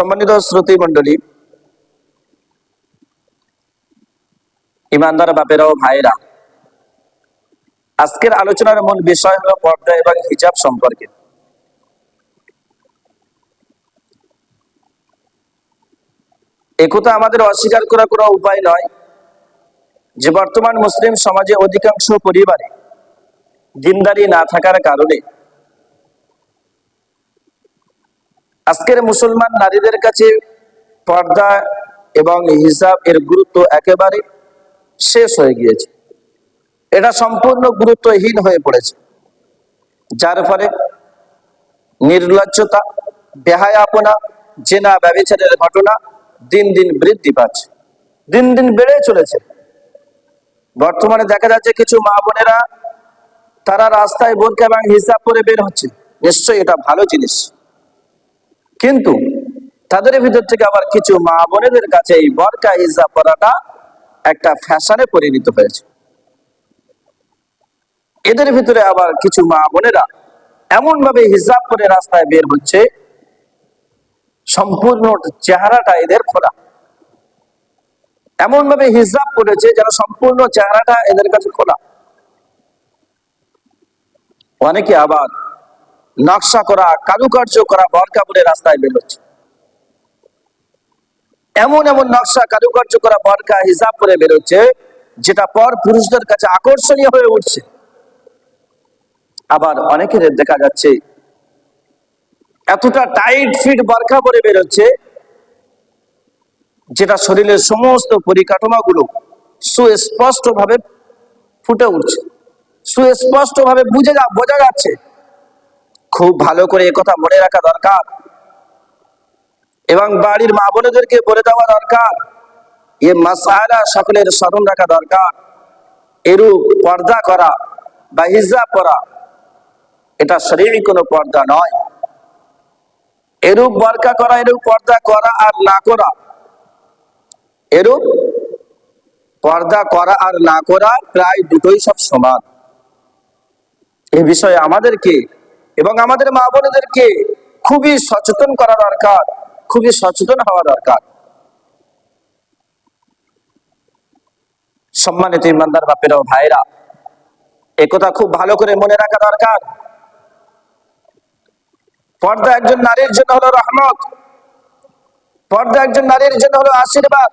সম্মানিত শ্রোতী মন্ডলী ইমানদার বাপেরাও ভাইরা আজকের আলোচনার মূল বিষয় হলো পর্দা এবং হিজাব সম্পর্কে। একথা আমাদের অস্বীকার করা কোনো উপায় নয় যে বর্তমান মুসলিম সমাজে অধিকাংশ পরিবারে দিনদারি না থাকার কারণে আজকের মুসলমান নারীদের কাছে পর্দা এবং হিসাব এর গুরুত্ব একেবারে শেষ হয়ে গিয়েছে। এটা সম্পূর্ণ গুরুত্বহীন হয়ে পড়েছে। যার ফলে নির্লজ্জতা, বেহায়াপনা, জেনা ব্যবচারের ঘটনা দিন দিন বৃদ্ধি পাচ্ছে, দিন দিন বেড়ে চলেছে। বর্তমানে দেখা যাচ্ছে কিছু মা বোনেরা তারা রাস্তায় বোরকা এবং হিসাব করে বের হচ্ছে। নিশ্চয়ই এটা ভালো জিনিস। কিন্তু তাদের ভিতর থেকে আবার কিছু মা বোনেদের কাছে এই বরকা হিজাব পরাটা একটা ফ্যাশনে পরিণত হয়েছে। এদের ভিতরে আবার কিছু মা বোনেরা এমন ভাবে হিজাব করে রাস্তায় বের হচ্ছে, সম্পূর্ণ চেহারাটা এদের খোলা। এমন ভাবে হিজাব করেছে যেন সম্পূর্ণ চেহারাটা এদের কাছে খোলা। অনেকে আবার নকশা করা, কারুকার্য করা বরকা বলে রাস্তায় বেরোচ্ছে। এমন এমন নকশা, কারুকার্য করা, বরকা হিসাব করে বেরোচ্ছে, যেটা পর পুরুষদের কাছে আকর্ষণীয় হয়ে উঠছে। আবার অনেকের দেখা যাচ্ছে, এতটা টাইট ফিট বরখা পরে বেরোচ্ছে, যেটা শরীরের সমস্ত পরিকাঠামোগুলো সুস্পষ্ট ভাবে ফুটে উঠছে। সুস্পষ্ট ভাবে বুঝে বোঝা যাচ্ছে। খুব ভালো করে কথা মনে রাখা দরকার। এবং বাড়ির মা বোনেদেরকে বলে দেওয়া দরকার, এ মাসালা সকলের স্মরণ রাখা দরকার। এরূপ পর্দা করা বা হিজাব করা এটা শরীরই কোনো পর্দা নয়। এরূপ বরকা করা, এরূপ পর্দা করা আর না করা, এরূপ পর্দা করা আর না করা প্রায় দুটোই সব সমান। এ বিষয়ে আমাদেরকে এবং আমাদের মা বোনেদেরকে খুবই সচেতন করা দরকার, খুবই সচেতন হওয়া দরকার। সম্মানিত ইমানদার বাপেরাও ভাইরা একথা খুব ভালো করে মনে রাখা দরকার। পর্দা একজন নারীর জন্য হলো রহমত, পর্দা একজন নারীর জন্য হলো আশীর্বাদ,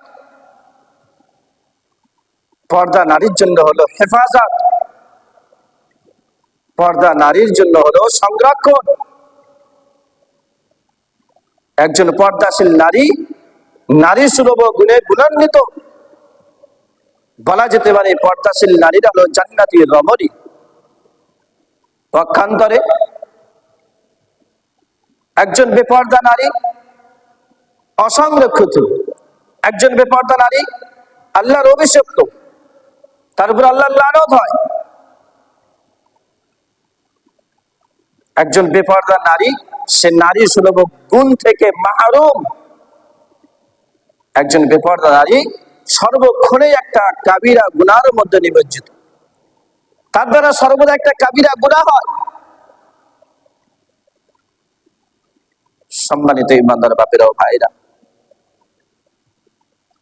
পর্দা নারীর জন্য হলো হেফাজত। পর্দা নারীর জন্য হলো সংরক্ষণ। একজন পর্দাশীল নারী নারী সুলভ গুণে গুণান্বিত। বলা যেতে পারে পর্দাশীল নারীরা হলো জান্নাতি রমণী। পক্ষান্তরে একজন বেপর্দা নারী অসংরক্ষিত। একজন বেপর্দা নারী আল্লাহর অভিষিক্ত তার উপর আল্লাহ লানত হয়। একজন বেপর্দা নারী, সে নারী সুলভ গুণ থেকে মাহরুম। একজন বেপর্দা নারী সর্বক্ষণে একটা কাবিরা গুনার মধ্যে নিমজ্জিত। তার দ্বারা সর্বদা একটা কাবিরা গুণা হয়। সম্মানিত ইমানদার বাপেরাও ভাইরা,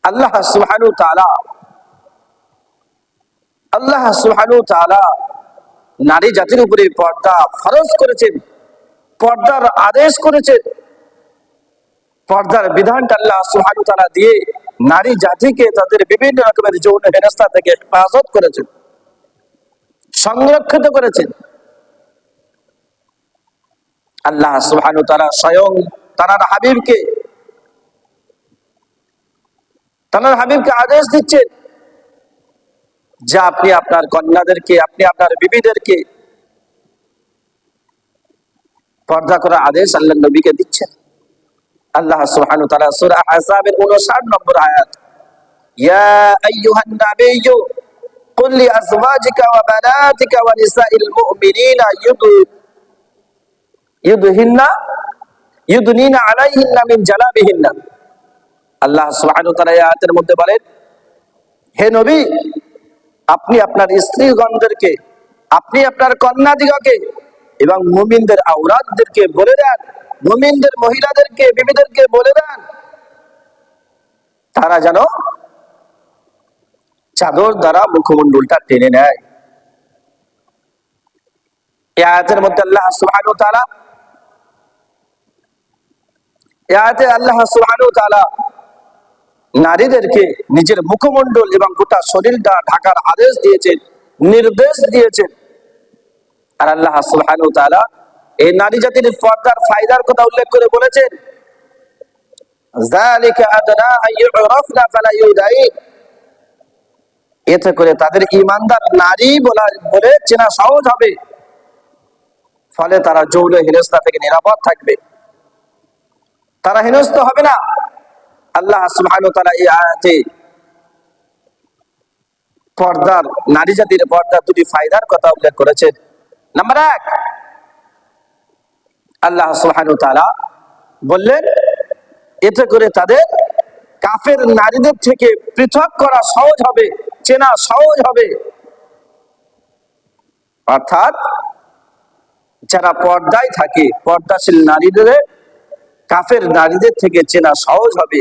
আল্লাহ সুবহানু তাআলা, আল্লাহ সুহানু তাআলা নারী জাতির উপরে পর্দা ফরজ করেছেন, পর্দার আদেশ করেছেন। পর্দার বিধানটা আল্লাহ সুবহানু তাআলা দিয়ে নারী জাতিকে তাদের বিভিন্ন রকমের যৌন হেনস্থা থেকে হেফাজত করেছেন, সংরক্ষিত করেছেন। আল্লাহ সুবহানু তারা স্বয়ং তার হাবিবকে তার হাবিবকে আদেশ দিচ্ছেন। যে আপনি আপনার কন্যাদেরকে আপনি আপনার বিবিদেরকে পর্দা করার আদেশ আল্লাহ নবীকে দিচ্ছেন আল্লাহ সুবহানাহু ওয়া তাআলা সূরা আহজাবের 59 নম্বর আয়াত ইয়া আইয়ুহান নাবিয়্যু قل لأزواجك وبناتك ونساء المؤمنين يدعو ইউদহিন্না ইউদনিনা আলাইহিন্না মিন জালাবিহিন্না আল্লাহ সুবহানাহু ওয়া তাআলা এই আয়াতের মধ্যে বলেন হে নবী আপনি আপনার স্ত্রীগণদেরকে, আপনি আপনার কন্যাদিগকে এবং মুমিনদের আওরাতদেরকে বলে দেন, মুমিনদের মহিলাদেরকে, বিবিদেরকে বলে দেন, তারা যেন চাদর দ্বারা মুখমণ্ডলটা টেনে নেয়। এই আয়াতের মধ্যে আল্লাহ তাআলা, এই আয়াতে আল্লাহ সুবহানাহু ওয়া তাআলা নারীদেরকে নিজের মুখমণ্ডল এবং গোটা শরীরটা ঢাকার আদেশ দিয়েছেন, নির্দেশ দিয়েছেন। আর আল্লাহ এই নারী জাতির পর্দার ফায়দার কথা উল্লেখ করে বলেছেন এতে করে তাদের ইমানদার নারী বলা, বলে চেনা সহজ হবে। ফলে তারা যৌন হেনস্থা থেকে নিরাপদ থাকবে। তারা হেনস্থ হবে না। আল্লাহ সুবহানাহু তাআলা এই আয়াতে পর্দার, নারী জাতির পর্দার দুটি ফায়দার কথা উল্লেখ করেছেন। নাম্বার এক, আল্লাহ সুবহানাহু তাআলা বললেন, এতে করে তাদের কাফের নারীদের থেকে পৃথক করা সহজ হবে, চেনা সহজ হবে। অর্থাৎ যারা পর্দায় থাকে, পর্দাশীল নারীদের, কাফের নারীদের থেকে চেনা সহজ হবে।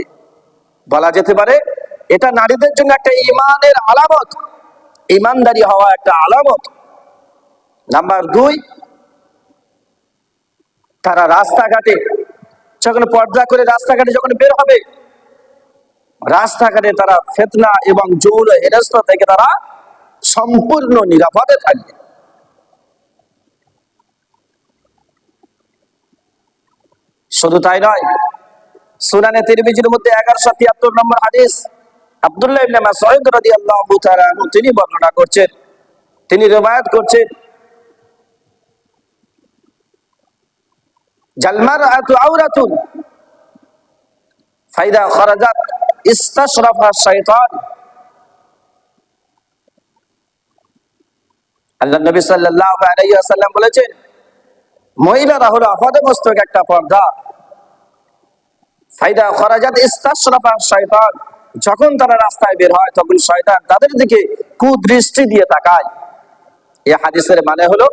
বলা যেতে পারে, এটা নারীদের জন্য একটা ইমানের আলামত ইমানদারি হওয়া একটা আলামত। নাম্বার দুই, তারা রাস্তাঘাটে যখন পর্দা করে রাস্তাঘাটে যখন বের হবে, রাস্তাঘাটে তারা ফেতনা এবং জৌল হেনস্থ থেকে তারা সম্পূর্ণ নিরাপদে থাকবে। শুধু তাই নয় সুনানে তিরমিজির মধ্যে এগারোশো তিয়াত্তর নম্বর হাদিস। আব্দুল্লাহ ইবনে মাসউদ রাদিয়াল্লাহু তাআলা তিনি বর্ণনা করছেন, তিনি রবায়াত করছেন জালমার আতু আউরাতুন ফাইদা খরাজাত ইস্তাশরাফা শাইতান। আল্লাহ নবী সাল্লাল্লাহু আলাইহি ওয়াসাল্লাম বলেছেন, মহিলারা হলো আফাদে মস্তক একটা পর্দা। ফাইদা খরাজাত ইস্তাশরাফা শাইতান যখন তারা রাস্তায় বের হয়, তখন শয়তান তাদের দিকে কুদৃষ্টি দিয়ে তাকায়। এই হাদিসের মানে হলো,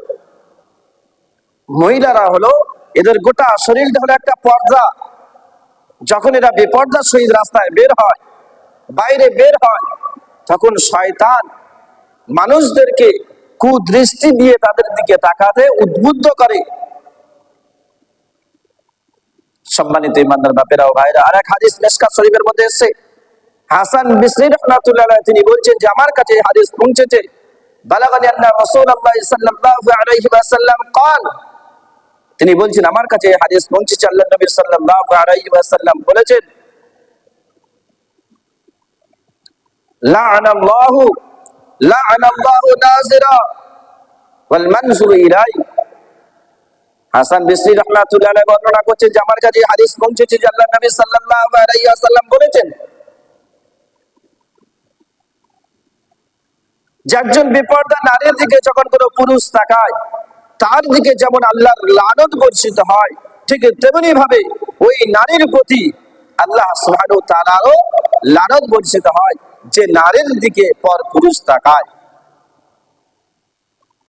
মহিলারা হলো, এদের গোটা শরীরটা হলো একটা পর্দা। যখন এরা বেপর্দার সহিত রাস্তায় বের হয়, বাইরে বের হয়, তখন শয়তান মানুষদেরকে কুদৃষ্টি দিয়ে তাদের দিকে তাকাতে উদ্বুদ্ধ করে। সম্মানিত ইমানদার বাপেরা ও ভাইরা আর এক হাদিস মেশকা শরীফের মধ্যে এসেছে হাসান বিসরি রহমাতুল্লাহ আলাইহি তিনি বলছেন যে আমার কাছে এই হাদিস পৌঁছেছে বালাগানি আন্না রাসূলুল্লাহ সাল্লাল্লাহু আলাইহি ওয়াসাল্লাম قال তিনি বলছেন আমার কাছে এই হাদিস পৌঁছেছে আল্লাহ নবী সাল্লাল্লাহু আলাইহি ওয়াসাল্লাম বলেছেন লা'নাল্লাহু লা'নাল্লাহু নাজিরা ওয়াল মানজুরু ইলাই হাসান বিসরি রহমাতুল্লাহ বর্ণনা করছেন যে আমার কাছে হাদিস পৌঁছেছে যে আল্লাহ নবী সাল্লাল্লাহু আলাইহি ওয়াসাল্লাম বলেছেন, যে একজন বিপর্দা নারীর দিকে যখন কোনো পুরুষ তাকায়, তার দিকে যেমন আল্লাহর লানত বর্ষিত হয়, ঠিক তেমনি ভাবে ওই নারীর প্রতি আল্লাহ সুবহানাহু তাআলারও লানত বর্ষিত হয়, যে নারীর দিকে পর পুরুষ তাকায়।